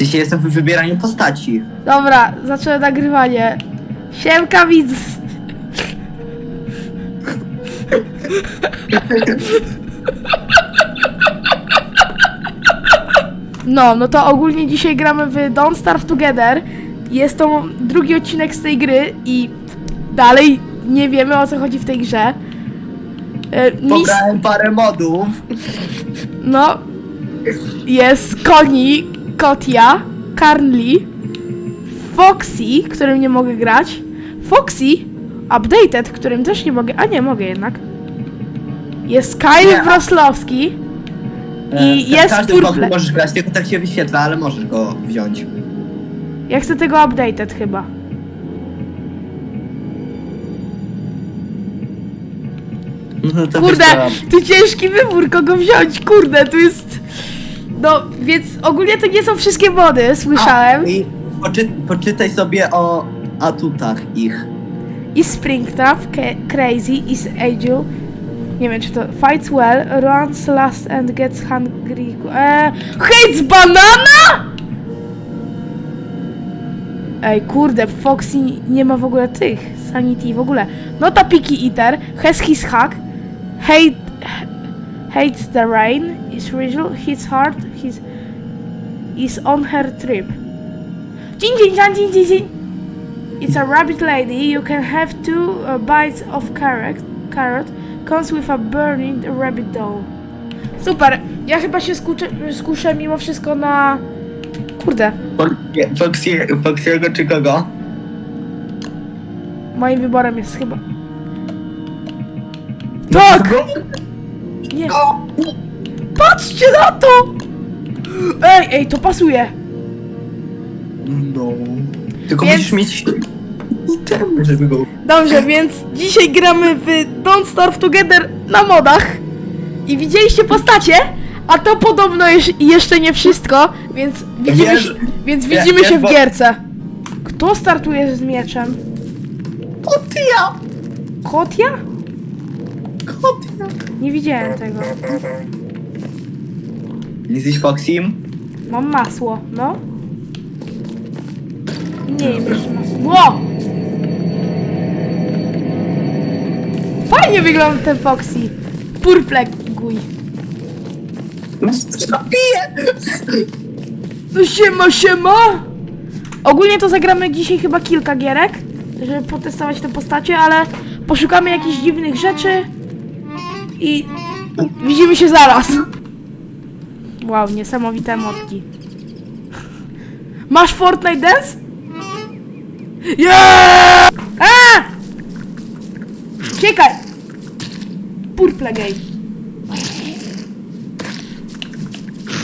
sensie jestem w wybieraniu postaci. Dobra, zaczęły nagrywanie. Siemka widz. No, no to ogólnie dzisiaj gramy w Don't Starve Together. Jest to drugi odcinek z tej gry i dalej nie wiemy o co chodzi w tej grze. E, Mis, Pobrałem parę modów. no, jest Koni, Kotia, Carnly, Foxy, którym nie mogę grać, Foxy, Updated, którym też nie mogę, a nie mogę jednak. Jest Kyle Nie. Wroslowski E, i jest Każdy mod Purple. możesz grać, tylko tak się wyświetla, ale możesz go wziąć. Ja chcę tego Updated chyba. No to Kurde, tu ciężki wybór, kogo wziąć, kurde, tu jest... No, więc ogólnie to nie są wszystkie mody, słyszałem. A, I poczy, poczytaj sobie o atutach ich. Is Springtrap, Crazy, is Angel. Nie wiem czy to. Fights well, runs last and gets hungry. Eee, hates banana! Ej, kurde, Foxy nie ma w ogóle tych. Sanity w ogóle. No to Picky Eater, has his hack. Hate, hates the rain, is Rachel, hits hard, his, is on her trip. Dzień, dzień, dzień, dzień, dzień, dzień. It's a rabbit lady. You can have two uh, bites of carrot. Carrot comes with a burning rabbit doll. Super. Ja chyba się skuszę, skuszę mimo wszystko na. Kurde. Foxy, Foxy'ego czy kogo? Moim wyborem jest chyba. Tak! Nie. Patrzcie na to! Ej, ej, to pasuje. No. Tylko Więc- musisz mieć itemy, żeby go... Dobrze, więc dzisiaj gramy w Don't Starve Together na modach. I widzieliście postacie, a to podobno jeż- jeszcze nie wszystko, więc widzimy Wiesz- się, więc wie- widzimy wiesz, się w bo- gierce. Kto startuje z mieczem? Kotia! Kotia? Kotia! Nie widziałem tego. Jesteś Foxym? Mam masło, no. Nie wiem jeszcze masło. Ło! Fajnie wygląda ten Foxy. Purple guj. Zabiję! No siema, siema! Ogólnie to zagramy dzisiaj chyba kilka gierek, żeby potestować te postacie, ale poszukamy jakichś dziwnych rzeczy i widzimy się zaraz. Wow, niesamowite emotki. Masz Fortnite Dance? Yeah! A! Uciekaj! Purple gay.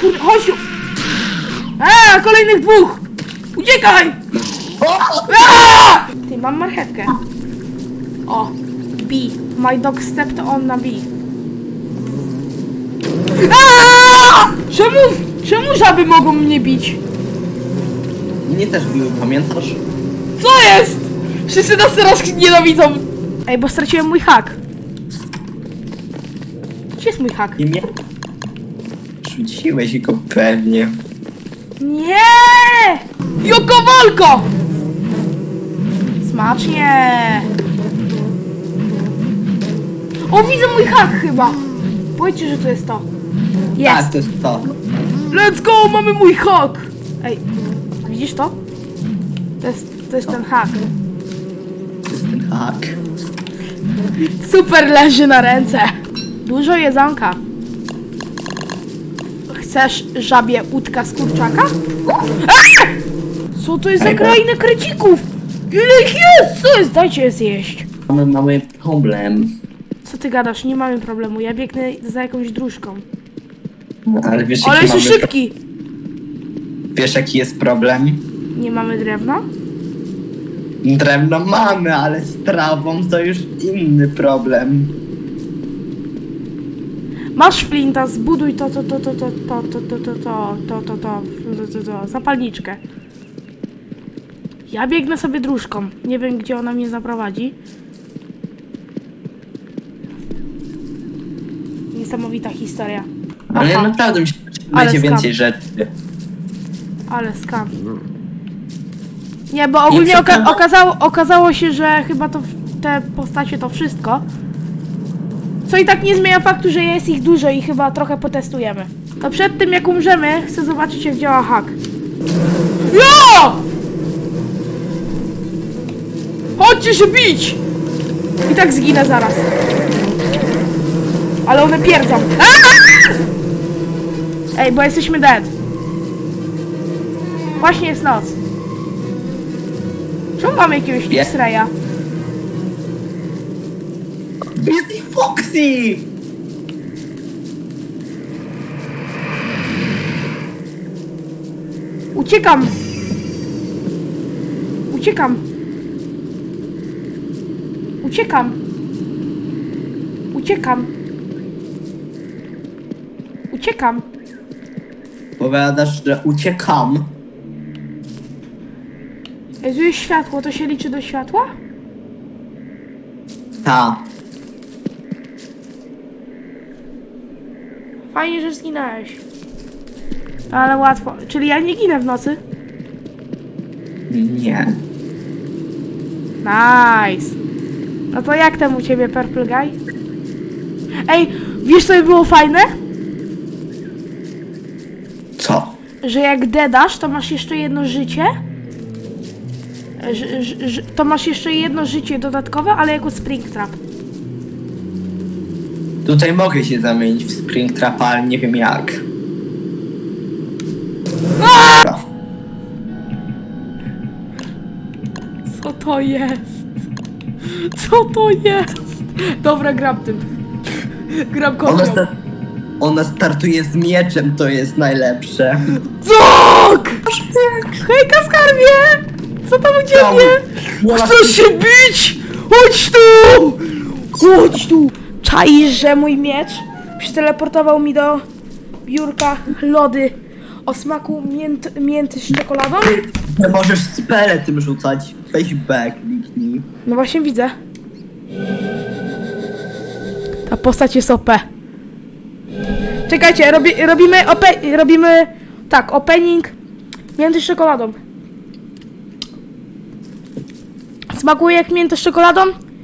Kur... Chodź! A, kolejnych dwóch! Uciekaj! Ty, mam marchewkę. O, B. My dog stepped on na B. A! Czemu, czemu żaby mogą mnie bić? Mnie też biły, pamiętasz? Co jest? Wszyscy nas teraz nienawidzą. Ej, bo straciłem mój hak. Gdzie jest mój hak? I mnie... Rzuciłeś go pewnie. Nie! Joko walko! Smacznie! O, widzę mój hak chyba. Powiedzcie, że to jest to. Tak, Jest. to jest to. Let's go, mamy mój hak! Ej, widzisz to? To jest, to jest ten hak. To jest ten hak. Super leży na ręce. Dużo jedzonka. Chcesz żabie łódka z kurczaka? Co to jest za Ej, bo- kraina krecików? Ile ich jest? Co jest? Dajcie je zjeść. Mamy mały problem. Co ty gadasz? Nie mamy problemu. Ja biegnę za jakąś dróżką. Ale wiesz, Ale jaki jest mamy... szybki. Wiesz, jaki jest problem? Nie mamy drewna? Drewno mamy, ale z trawą to już inny problem. Masz flinta, zbuduj to, to, to, to, to, to, to, to, to, to, to, to, to, to, to, to, zapalniczkę. Ja biegnę sobie dróżką. Nie wiem, gdzie ona mnie zaprowadzi. Niesamowita historia. Ale Aha. naprawdę mi się Ale będzie skam. więcej rzeczy. Ale skam. Nie, bo ogólnie oka przekonam. okazało, okazało się, że chyba to w- te postacie to wszystko. Co i tak nie zmienia faktu, że jest ich dużo i chyba trochę potestujemy. To przed tym jak umrzemy, chcę zobaczyć jak działa hack. Jo! Chodźcie się bić! I tak zginę zaraz. Ale one pierdzą. Aaa! Ej, bo jesteśmy dead. Właśnie jest noc. Czemu mamy jakiegoś Nie. X-raya? Jest i Foxy! Uciekam! Uciekam! Uciekam! Uciekam! Uciekam! Powiadasz, że uciekam. Tu jest światło, to się liczy do światła? Ta. Fajnie, że zginąłeś. Ale łatwo. Czyli ja nie ginę w nocy? Nie. Nice. No to jak tam u ciebie, Purple Guy? Ej, wiesz co by było fajne? Co? Że jak dedasz, to masz jeszcze jedno życie. Że, to masz jeszcze jedno życie dodatkowe, ale jako Springtrap. Tutaj mogę się zamienić w Springtrapa, ale nie wiem jak. Co to jest? Co to jest? Dobra, gram tym. Gram kopią. Ona startuje z mieczem, to jest najlepsze. Tak! Hejka skarbie! Co tam u ciebie? Chcesz się bić? Chodź tu! Chodź tu! Czaisz, że mój miecz przyteleportował mi do biurka lody o smaku mięt, mięty z czekoladą? Nie możesz spele tym rzucać. Weź back, kliknij. No właśnie widzę. Ta postać jest OP. Czekajcie, robi, robimy ope, robimy tak, opening mięty z czekoladą. Smakuje jak mięta z czekoladą?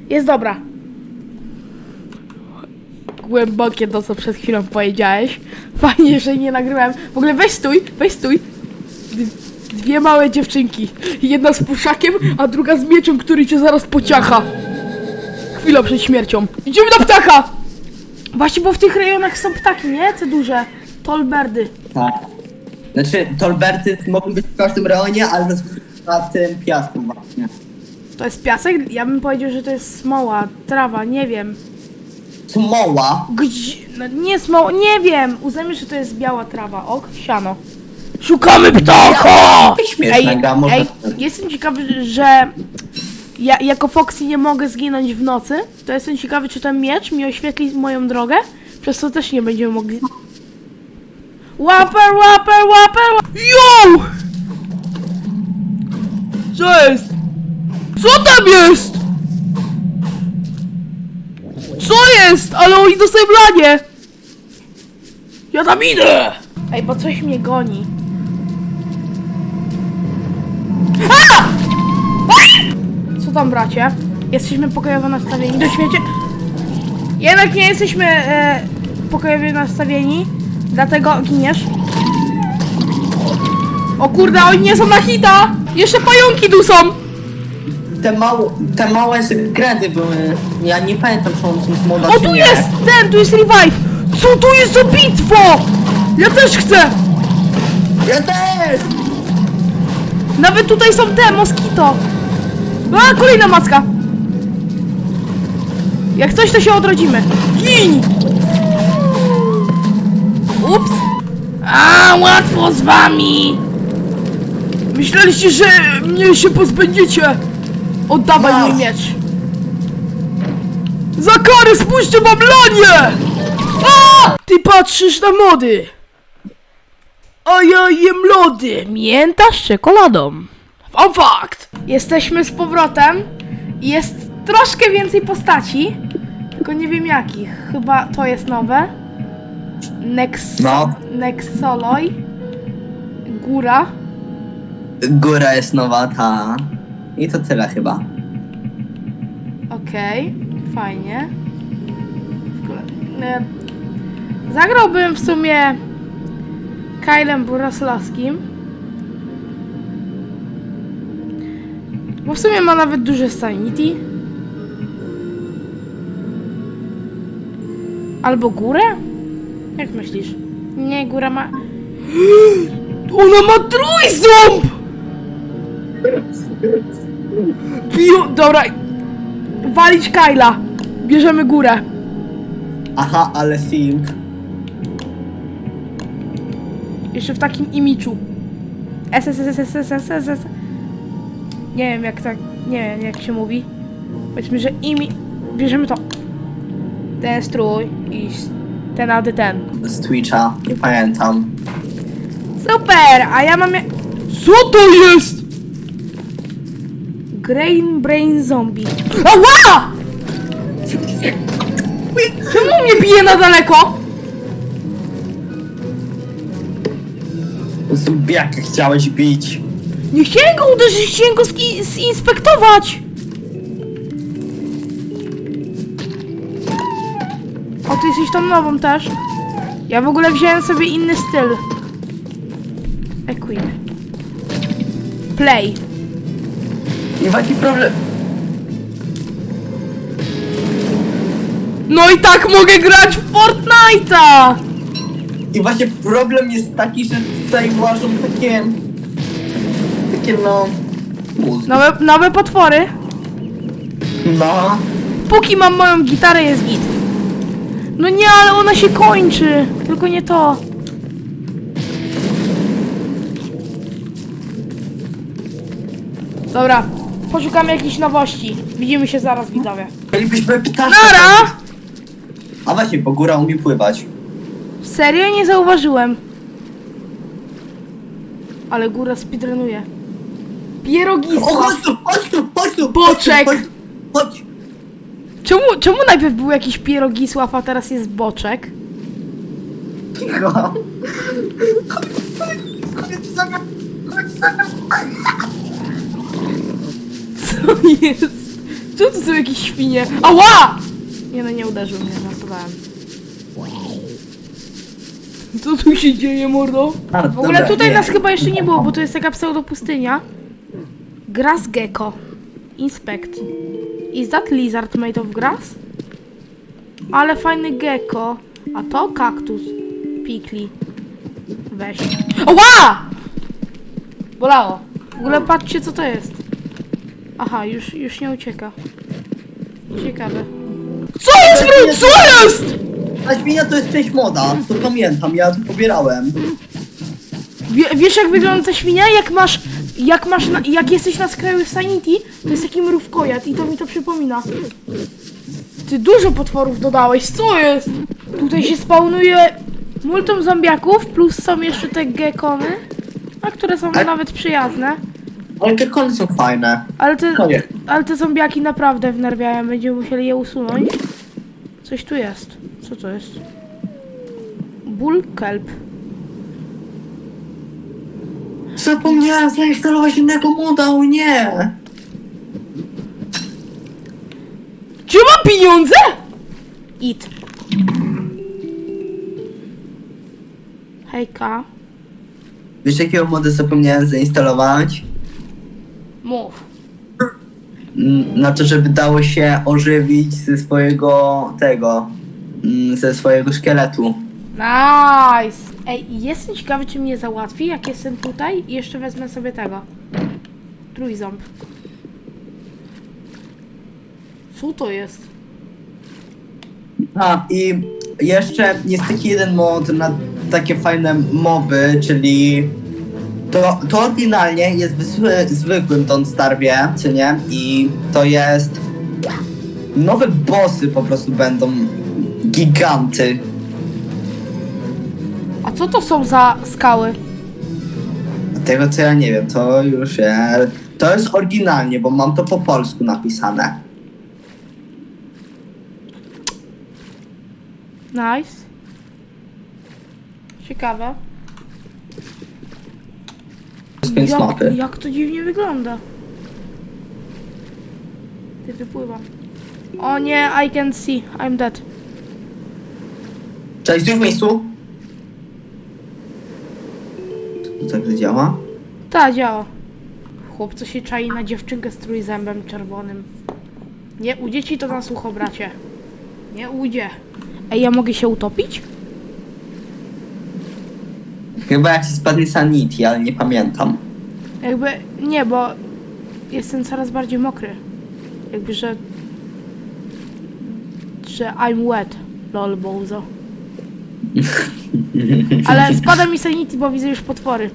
Jest dobra. Głębokie to, co przed chwilą powiedziałeś. Fajnie, że nie nagrywałem. W ogóle weź stój, weź stój. Dwie małe dziewczynki. Jedna z puszakiem, a druga z mieczem, który cię zaraz pociacha. Chwila przed śmiercią. Idziemy na ptaka! Właśnie, bo w tych rejonach są ptaki, nie? Te duże. Tolberdy. Tak. Znaczy, tolberty mogą być w każdym rejonie, ale zazwyczaj na tym piasku właśnie. To jest piasek? Ja bym powiedział, że to jest smoła, trawa, nie wiem. Smoła. Gdzie? No nie smoła, nie wiem. Uznajmy, że to jest biała trawa. Ok, siano. Szukamy ptaka! Gra, może... ej, jestem ciekawy, że ja jako Foxy nie mogę zginąć w nocy. To jestem ciekawy, czy ten miecz mi oświetli moją drogę. Przez co też nie będziemy mogli... Łaper, łaper, łaper! ła- Yo! Co jest? Co tam jest? Co jest? Ale oni dostają lanie! Ja tam idę! Ej, bo coś mnie goni. A! Co tam, bracie? Jesteśmy pokojowo nastawieni do świecie. Jednak nie jesteśmy e, pokojowo nastawieni, dlatego giniesz. O kurde, oni nie są na hita! Jeszcze pająki tu są! Te, mało, te małe sekrety były... Ja nie pamiętam, czy one są z moda, O, czy tu nie. jest ten, tu jest revive! Co tu jest za bitwo? Ja też chcę! Ja też! Nawet tutaj są te, moskito! A, kolejna macka! Jak coś, to się odrodzimy. Gin! Ups! A, łatwo z wami! Myśleliście, że mnie się pozbędziecie! Oddawaj mój Masz. miecz! Za karę spuśćcie wam lanie! A! Ty patrzysz na mody! A ja jem lody! Mięta z czekoladą. Fun fact! Jesteśmy z powrotem i jest troszkę więcej postaci, tylko nie wiem jakich. Chyba to jest nowe. Nex... No. Nexoloi. Góra. Góra jest nowata. I to tyle chyba. Okej, fajnie. W ogóle, e, Zagrałbym w sumie Kylem Buraslawskim. Bo w sumie ma nawet duże sanity. Albo górę? Jak myślisz? Nie, góra ma... Ona ma trójząb! Piu... Dobra. Walić Kyla. Bierzemy górę. Aha, ale Sing. Jeszcze w takim imiczu. S nie wiem jak tak, nie wiem jak się mówi. Powiedzmy, że imi... Bierzemy to. Ten strój i ten aldy ten. Z Twitcha, nie pamiętam. Super! A ja mam... Co to jest? Grain Brain Zombie. Ała! Czemu mnie bije na daleko? Zombiaka chciałeś bić. Nie chciałem go uderzyć, chciałem go ski- zinspektować! O, ty jesteś tą nową też? Ja w ogóle wziąłem sobie inny styl. Equip. Play. I właśnie problem. No i tak mogę grać w Fortnite'a! I właśnie problem jest taki, że tutaj łażą takie... Takie no... Nowe, nowe potwory. No. Póki mam moją gitarę, jest git. No nie, ale ona się kończy. Tylko nie to. Dobra, poszukamy jakichś nowości. Widzimy się zaraz, widzowie. Mielibyśmy ptaszka. Nara! A właśnie, bo góra umie pływać. Serio? Nie zauważyłem. Ale góra speedrunuje. O, Pierogista. chodź tu, chodź tu, chodź tu! Boczek. Chodź, tu, chodź, chodź. Czemu, czemu najpierw był jakiś pierogisław, a teraz jest boczek? Cicho. Chodź, chodź, chodź za mną, chodź za mną. Co jest? Co to są jakieś świnie? Ała! Nie no, nie uderzył mnie, żartowałem. Co tu się dzieje, mordo? A, W ogóle dobra, tutaj nie. nas chyba jeszcze nie było, bo to jest taka pseudopustynia. Grass gecko. Inspect. Is that lizard made of grass? Ale fajny gecko. A to kaktus. Pikli. Weź. Ała! Bolało. W ogóle patrzcie co to jest. Aha, już, już nie ucieka. Ciekawe. Co jest, bro? Co jest? A świnia to jest część moda, to pamiętam, ja to pobierałem. Wie, wiesz jak wygląda ta świnia? Jak masz, jak masz, na, jak jesteś na skraju Sanity, to jest taki mrówkojad i to mi to przypomina. Ty dużo potworów dodałeś, co jest? Tutaj się spawnuje multum zombiaków, plus są jeszcze te gekony, a które są A- nawet przyjazne. Ale gekony są fajne. Ale te, Konie. ale te zombiaki naprawdę wnerwiają, będziemy musieli je usunąć. Coś tu jest. Co to jest? Bull kelp. Zapomniałem zainstalować innego moda, o nie! Czy mam pieniądze? It. Hejka. Wiesz jakiego moda zapomniałem zainstalować? Mów. Mm, Na to, żeby dało się ożywić ze swojego tego, mm, ze swojego szkieletu. Nice. Ej, jestem ciekawy, czy mnie załatwi, jak jestem tutaj i jeszcze wezmę sobie tego. Trójząb. Co to jest? A, i jeszcze jest taki jeden mod na takie fajne moby, czyli to, to oryginalnie jest w zwy, zwykłym Don't Starwie, czy nie? I to jest nowe bossy po prostu będą giganty. A co to są za skały? Tego co ja nie wiem, to już jest... To jest oryginalnie, bo mam to po polsku napisane. Nice. Ciekawe. jak, mapy. jak to dziwnie wygląda. Ty wypływam. O nie, I can see. I'm dead. Cześć, tu w miejscu? To tak działa? Ta działa. Chłopco się czai na dziewczynkę z trójzębem czerwonym. Nie ujdzie ci to na sucho, bracie. Nie ujdzie. Ej, ja mogę się utopić? Chyba jak się spadnie sanity, ale nie pamiętam. Jakby, nie, bo jestem coraz bardziej mokry. Jakby, że... Że I'm wet. Lol, bozo. Ale spada mi sanity, bo widzę już potwory.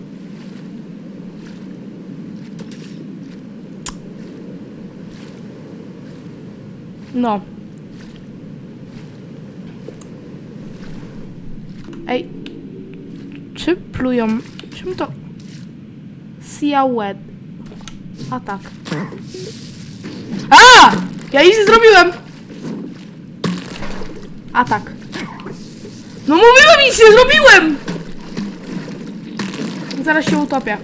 No. Ej. Czy plują? Czym to... Sia wet. A tak. A! Ja nic zrobiłem! A tak. No mówiłem, nic nie zrobiłem! Zaraz się utopię.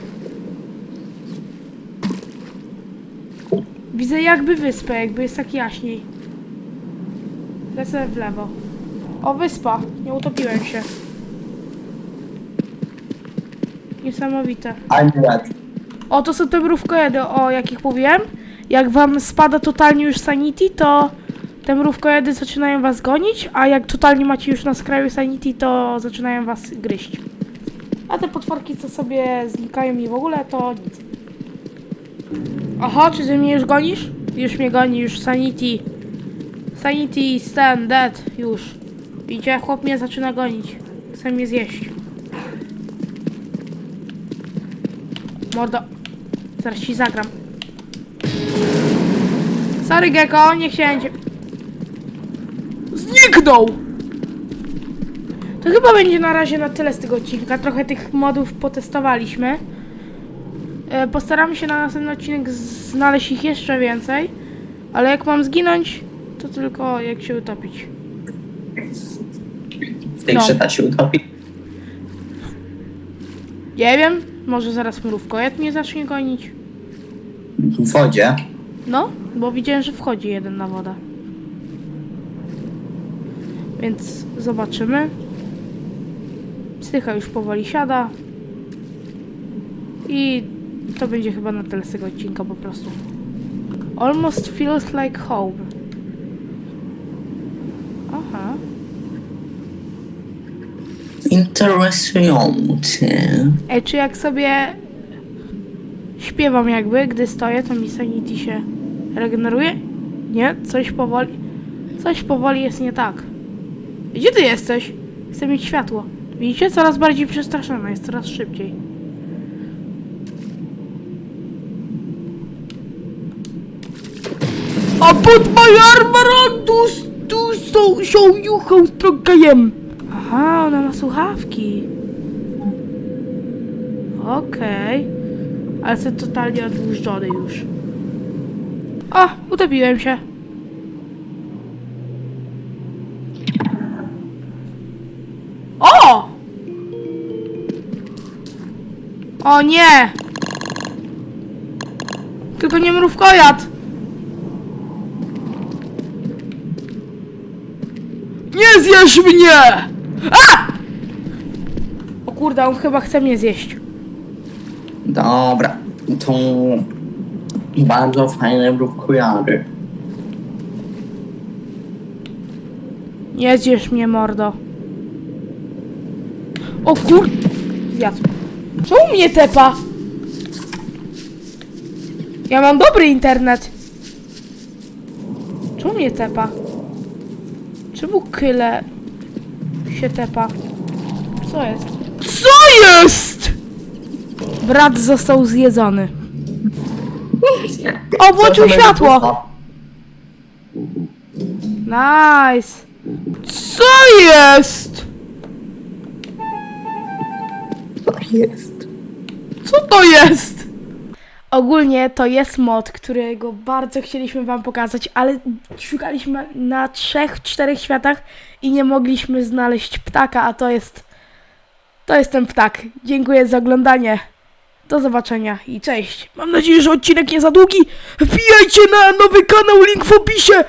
Widzę jakby wyspę, jakby jest tak jaśniej. Lecę w lewo. O, wyspa. Nie utopiłem się. Niesamowite. O, to są te mrówkojedy, o jakich mówiłem. Jak wam spada totalnie już sanity, to te mrówkojedy zaczynają was gonić, a jak totalnie macie już na skraju sanity, to zaczynają was gryźć. A te potworki, co sobie znikają i w ogóle, to nic. Aha, czy ty mnie już gonisz? Już mnie goni, już sanity. Sanity, stand, dead, już. Widzicie, chłop mnie zaczyna gonić. Chce mnie zjeść. Mordo. Zaraz ci zagram. Sorry, Gecko, nie chciałem cię... Zniknął! To chyba będzie na razie na tyle z tego odcinka. Trochę tych modów potestowaliśmy. E, Postaramy się na następny odcinek znaleźć ich jeszcze więcej. Ale jak mam zginąć, to tylko jak się utopić. W tej No. grze ta się utopi. Nie wiem, może zaraz mrówkojed mnie zacznie gonić. W wodzie. No, bo widziałem, że wchodzi jeden na wodę. Więc zobaczymy. Psycha już powoli siada. I to będzie chyba na tyle z tego odcinka po prostu. Almost feels like home. Aha. Interesujące. Ej, czy jak sobie śpiewam jakby, gdy stoję, to mi sanity się regeneruje? Nie? Coś powoli... Coś powoli jest nie tak. Gdzie ty jesteś? Chcę mieć światło. Widzicie? Coraz bardziej przestraszona jest, coraz szybciej. A to so, show you how strong I am. Aha, ona ma słuchawki. Okej. Ale jestem totalnie odłużdżony już. O, utopiłem się. O nie! Tylko nie mrówkojad! Nie zjesz mnie! A! O kurde, on chyba chce mnie zjeść. Dobra. To bardzo fajne mrówkojady. Nie zjesz mnie, mordo. O kur... Zjadł. Czemu mnie tepa? Ja mam dobry internet. Czemu mnie tepa? Czemu kyle się tepa? Co jest? Co jest? Brat został zjedzony. O, włączył światło. Nice. Co jest? To jest. Co to jest? Ogólnie to jest mod, którego bardzo chcieliśmy wam pokazać, ale szukaliśmy na trzech, czterech światach i nie mogliśmy znaleźć ptaka, a to jest to jest ten ptak. Dziękuję za oglądanie. Do zobaczenia i cześć. Mam nadzieję, że odcinek nie za długi. Wbijajcie na nowy kanał, link w opisie.